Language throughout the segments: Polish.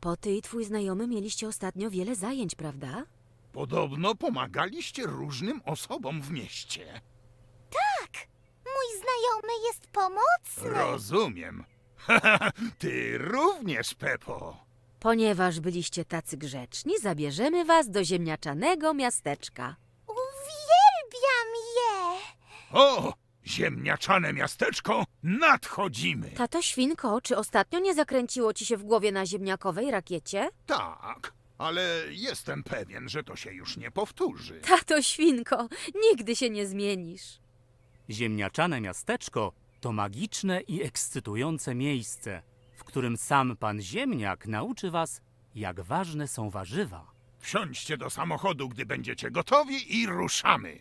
Po ty i twój znajomy mieliście ostatnio wiele zajęć, prawda? Podobno pomagaliście różnym osobom w mieście. Mój znajomy jest pomocny. Rozumiem. Ty również, Pepo. Ponieważ byliście tacy grzeczni, zabierzemy was do ziemniaczanego miasteczka. Uwielbiam je. O, ziemniaczane miasteczko, nadchodzimy. Tato Świnko, czy ostatnio nie zakręciło ci się w głowie na ziemniakowej rakiecie? Tak, ale jestem pewien, że to się już nie powtórzy. Tato Świnko, nigdy się nie zmienisz. Ziemniaczane miasteczko to magiczne i ekscytujące miejsce, w którym sam pan Ziemniak nauczy was, jak ważne są warzywa. Wsiądźcie do samochodu, gdy będziecie gotowi i ruszamy.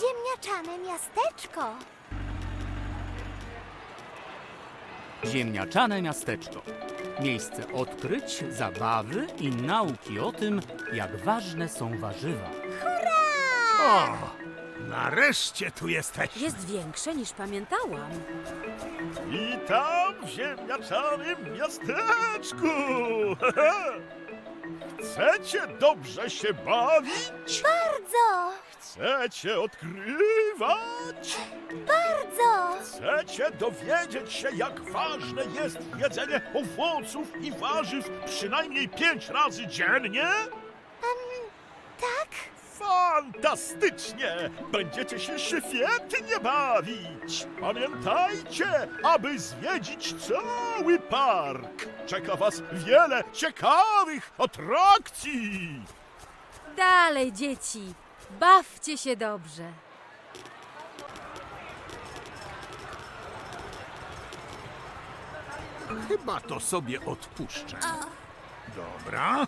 Ziemniaczane miasteczko. Ziemniaczane miasteczko. Miejsce odkryć, zabawy i nauki o tym, jak ważne są warzywa. O, nareszcie tu jesteśmy. Jest większe niż pamiętałam. Witam w ziemniaczanym miasteczku! Chcecie dobrze się bawić? Bardzo, Chcecie odkrywać? bardzo. Chcecie dowiedzieć się, jak ważne jest jedzenie owoców i warzyw przynajmniej pięć razy dziennie? Tak? Fantastycznie! Będziecie się świetnie bawić! Pamiętajcie, aby zwiedzić cały park! Czeka was wiele ciekawych atrakcji! Dalej, dzieci, bawcie się dobrze. Chyba to sobie odpuszczę. Dobra.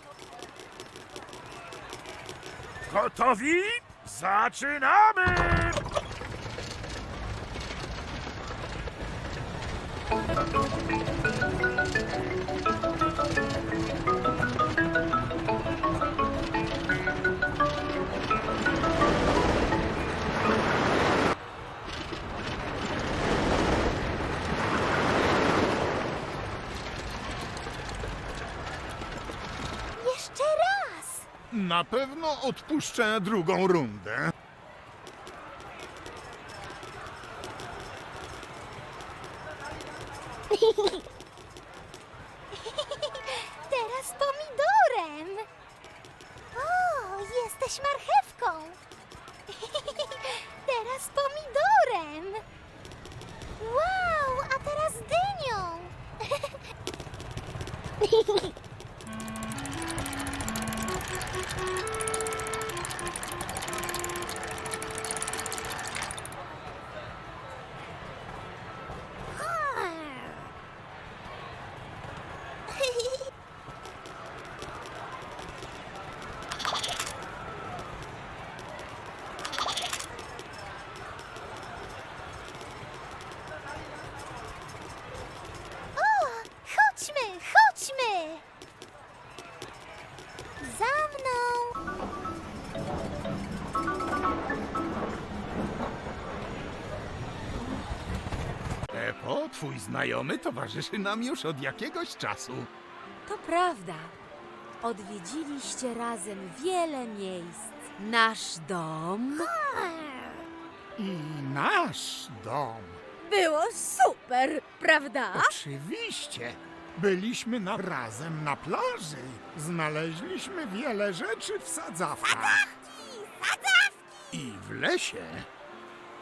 Gotowi? Zaczynamy! Na pewno odpuszczę drugą rundę. Twój znajomy towarzyszy nam już od jakiegoś czasu. To prawda. Odwiedziliście razem wiele miejsc. Nasz dom. I nasz dom. Było super, prawda? Oczywiście. Byliśmy na, razem na plaży. Znaleźliśmy wiele rzeczy w sadzawkach. I w lesie.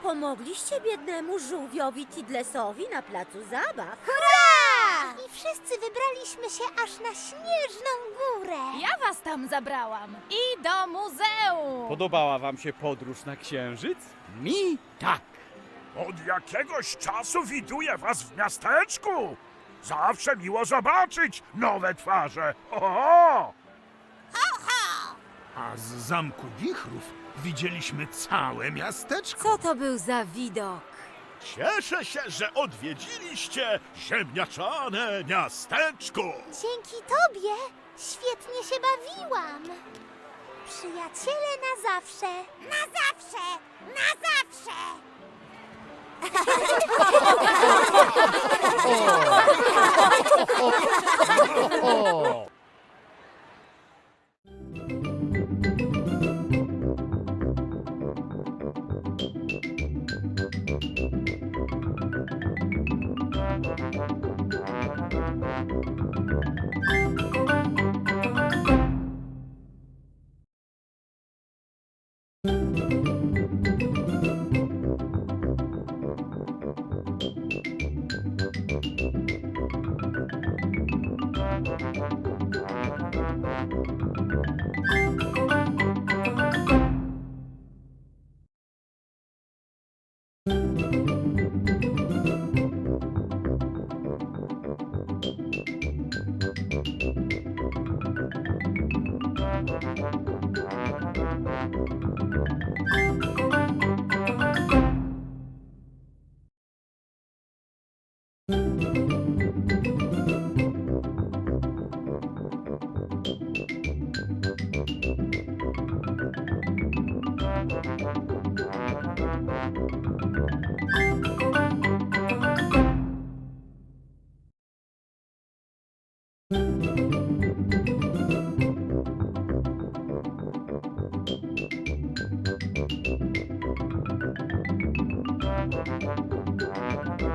Pomogliście biednemu żółwiowi Tidlesowi na placu zabaw. Hurra! I wszyscy wybraliśmy się aż na śnieżną górę. Ja was tam zabrałam. I do muzeum. Podobała wam się podróż na Księżyc? Mi tak. Od jakiegoś czasu widuję was w miasteczku. Zawsze miło zobaczyć nowe twarze. O! A z zamku wichrów widzieliśmy całe miasteczko. Co to był za widok? Cieszę się, że odwiedziliście ziemniaczane miasteczko. Dzięki tobie świetnie się bawiłam. Przyjaciele na zawsze. Na zawsze! Na zawsze! Dom あり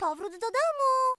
Powrót do domu.